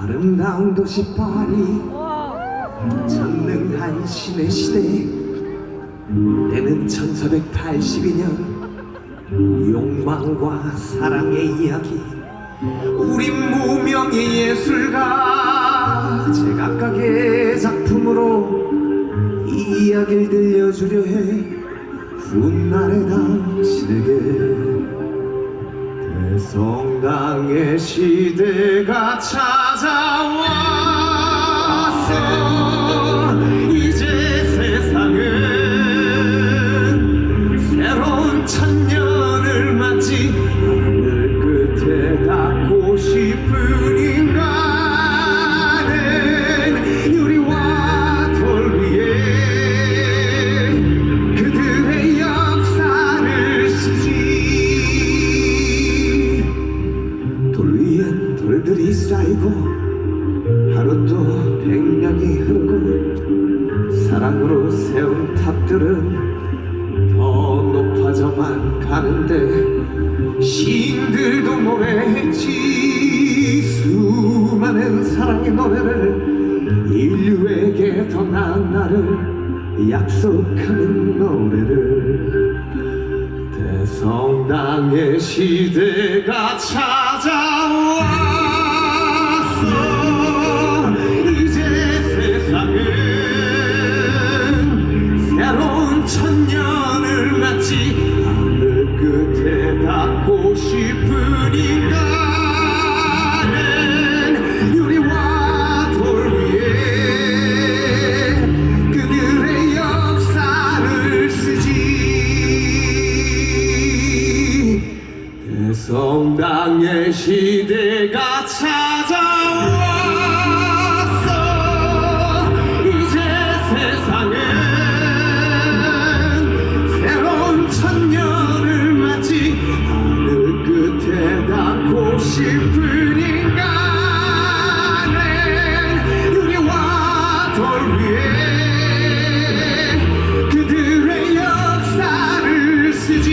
아름다운 도시 파리 전능한 신의 시대. 때는 1482년 욕망과 사랑의 이야기. 우린 무명의 예술가. 제각각의 작품으로 이 이야기를 들려주려 해. 훗날의 당신에게 대성당의 시대가 찾 하늘 끝에 닿고 싶은 쌓이고 하루도 백년이 흐르고 사랑으로 세운 탑들은 더 높아져만 가는데 시인들도 노래했지 수많은 사랑의 노래를 인류에게 더 나은 날을 약속하는 노래를 대성당의 시대가 찾아왔 천년을 맞지 하늘 끝에 닿고 싶은 인간은 유리와 돌 위에 그들의 역사를 쓰지. 대성당의 시대가 찾아왔 싶은 인간은 유리와 돌 위에 그들의 역사를 쓰지.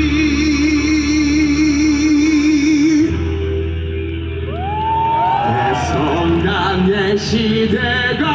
대성당의 시대가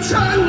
try